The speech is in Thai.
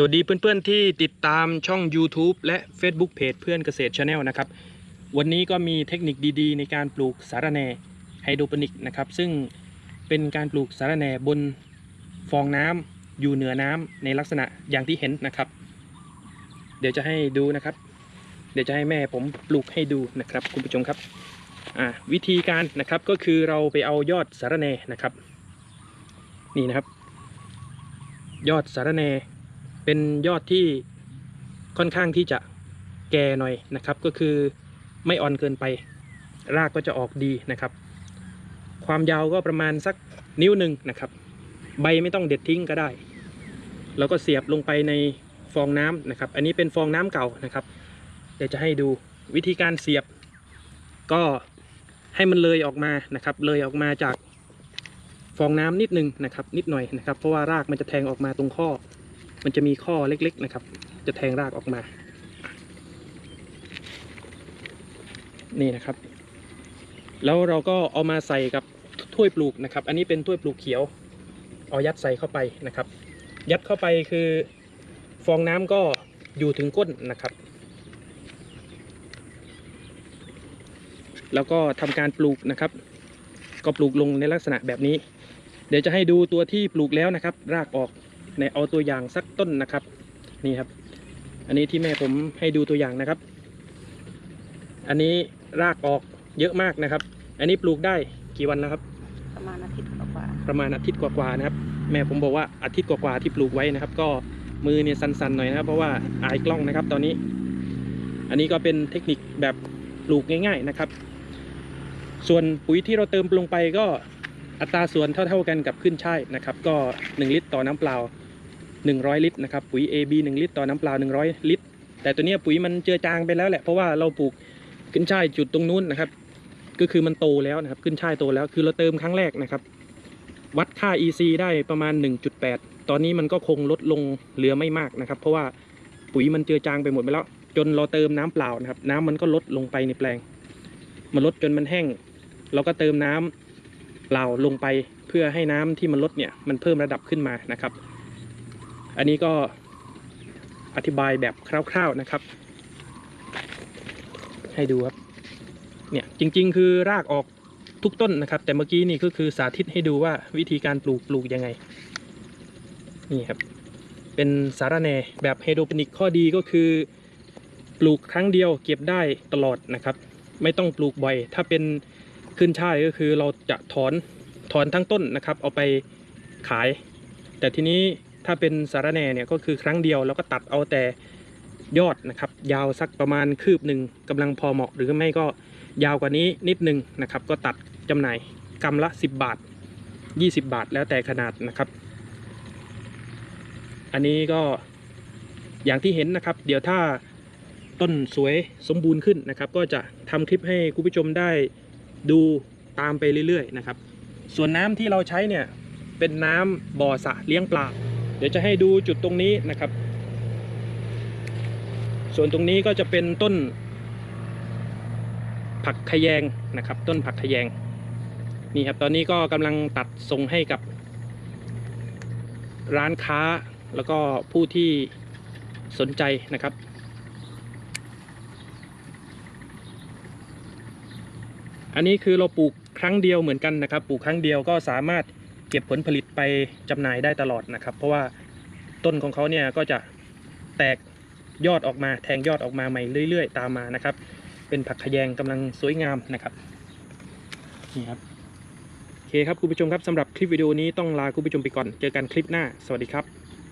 สวัสดีเพื่อนๆที่ติดตามช่อง YouTube และ Facebook เพจเพื่อนเกษตรชาแนลนะครับ วันนี้ก็มีเทคนิคดีๆ ในการปลูกสาระแหน่ไฮโดรปนิกนะครับ ซึ่งเป็นการปลูกสาระแหน่บนฟองน้ำอยู่เหนือน้ำในลักษณะอย่างที่เห็นนะครับ เดี๋ยวจะให้ดูนะครับ เดี๋ยวจะให้แม่ผมปลูกให้ดูนะครับ คุณผู้ชมครับวิธีการนะครับก็คือเราไปเอายอดสาระแหน่นะครับ นี่นะครับ ยอดสาระแหน่ เป็นยอดที่ค่อนข้างที่จะแก่หน่อยนะครับ ก็คือไม่อ่อนเกินไป รากก็จะออกดีนะครับ ความยาวก็ประมาณสักนิ้วหนึ่งนะครับ ใบไม่ต้องเด็ดทิ้งก็ได้ แล้วก็เสียบลงไปในฟองน้ำนะครับ อันนี้เป็นฟองน้ำเก่านะครับ เดี๋ยวจะให้ดูวิธีการเสียบ ก็ให้มันเลยออกมานะครับ เลยออกมาจากฟองน้ำนิดนึงนะครับ นิดหน่อยนะครับ เพราะว่ารากมันจะแทงออกมาตรงข้อ มันจะมีข้อเล็กๆนะครับ จะแทงรากออกมา นี่นะครับ แล้วเราก็เอามาใส่กับถ้วยปลูกนะครับ อันนี้เป็นถ้วยปลูกเขียว เอายัดใส่เข้าไปนะครับ ยัดเข้าไปคือฟองน้ำก็อยู่ถึงก้นนะครับ แล้วก็ทำการปลูกนะครับ ก็ปลูกลงในลักษณะแบบนี้ เดี๋ยวจะให้ดูตัวที่ปลูกแล้วนะครับ รากออก ในเอาตัวอย่างสักต้นนะครับ นี่ครับ อันนี้ที่แม่ผมให้ดูตัวอย่างนะครับ อันนี้รากออกเยอะมากนะครับ อันนี้ปลูกได้กี่วันแล้วครับ ประมาณอาทิตย์กว่าประมาณอาทิตย์กว่าๆนะครับ แม่ผมบอกว่าอาทิตย์กว่าๆที่ปลูกไว้นะครับ ก็มือเนี่ยสั่นๆหน่อยนะครับ เพราะว่าอายกล้องนะครับ ตอนนี้ อันนี้ก็เป็นเทคนิคแบบปลูกง่าย ๆนะครับ ส่วนปุ๋ยที่เราเติมลงไปก็อัตราส่วนเท่า ๆกันกับขึ้นช่ายนะครับ ก็ 1 ลิตรต่อน้ำเปล่า 100 ลิตรนะครับปุ๋ย AB 1 ลิตรต่อน้ำเปล่า 100 ลิตร แต่ตัวนี้ปุ๋ยมันเจือจางไปแล้วแหละเพราะว่าเราปลูกขึ้นช่ายจุดตรงนู้นนะครับก็คือมันโตแล้วนะครับขึ้นช่ายโตแล้วคือเราเติมครั้งแรกนะครับ วัดค่า EC ได้ประมาณ 1.8 ตอนนี้มันก็คงลดลงเหลือไม่มากนะครับ เพราะว่าปุ๋ยมันเจือจางไปหมดไปแล้ว จนเราเติมน้ำเปล่านะครับ น้ำมันก็ลดลงไปในแปลง มันลดจนมันแห้ง เราก็เติมน้ำเปล่าลงไปเพื่อให้น้ำที่มันลดเนี่ยมันเพิ่มระดับขึ้นมานะครับ อันนี้ก็อธิบายแบบคร่าวๆนะครับ ให้ดูครับ เนี่ยจริงๆ คือรากออกทุกต้นนะครับ แต่เมื่อกี้นี่ก็คือสาธิตให้ดูว่าวิธีการปลูกปลูกยังไง นี่ครับ เป็นสาระแหน่แบบไฮโดรปนิกข้อดีก็คือ ปลูกครั้งเดียวเก็บได้ตลอดนะครับ ไม่ต้องปลูกบ่อย ถ้าเป็นขึ้นช่ายก็คือเราจะถอนถอนทั้งต้นนะครับ เอาไปขาย แต่ทีนี้ ถ้าเป็นสารแหน่เนี่ยก็คือครั้งเดียวแล้วก็ตัดเอาแต่ยอดนะครับ ยาวสักประมาณคืบหนึ่งกำลังพอเหมาะ หรือไม่ก็ยาวกว่านี้นิดนึงนะครับ ก็ตัดจำหน่ายกำละ 10 บาท 20 บาทแล้วแต่ขนาดนะครับ อันนี้ก็อย่างที่เห็นนะครับ เดี๋ยวถ้าต้นสวยสมบูรณ์ขึ้นนะครับ ก็จะทำคลิปให้คุณผู้ชมได้ดูตามไปเรื่อยๆนะครับ ส่วนน้ำที่เราใช้เนี่ยเป็นน้ำบ่อสะเลี้ยงปลา เดี๋ยวจะให้ดูจุดตรงนี้นะครับ ส่วนตรงนี้ก็จะเป็นต้น ผักขยงนะครับ ต้นผักขยงนี่ครับตอนนี้ก็กำลังตัดส่งให้กับ ร้านค้าแล้วก็ผู้ที่สนใจนะครับอันนี้คือเราปลูกครั้งเดียวเหมือนกันนะครับ ปลูกครั้งเดียวก็สามารถ เก็บผลผลิตไปจำหน่ายได้ตลอดนะครับ เพราะว่าต้นของเขาเนี่ยก็จะแตกยอดออกมาแทงยอดออกมาใหม่เรื่อย ๆ ตามมานะครับ เป็นผักขยงกำลังสวยงามนะครับนี่ครับโอเคครับคุณผู้ชมครับสำหรับคลิปวิดีโอนี้ต้องลาคุณผู้ชมไปก่อน เจอกันคลิปหน้า สวัสดีครับ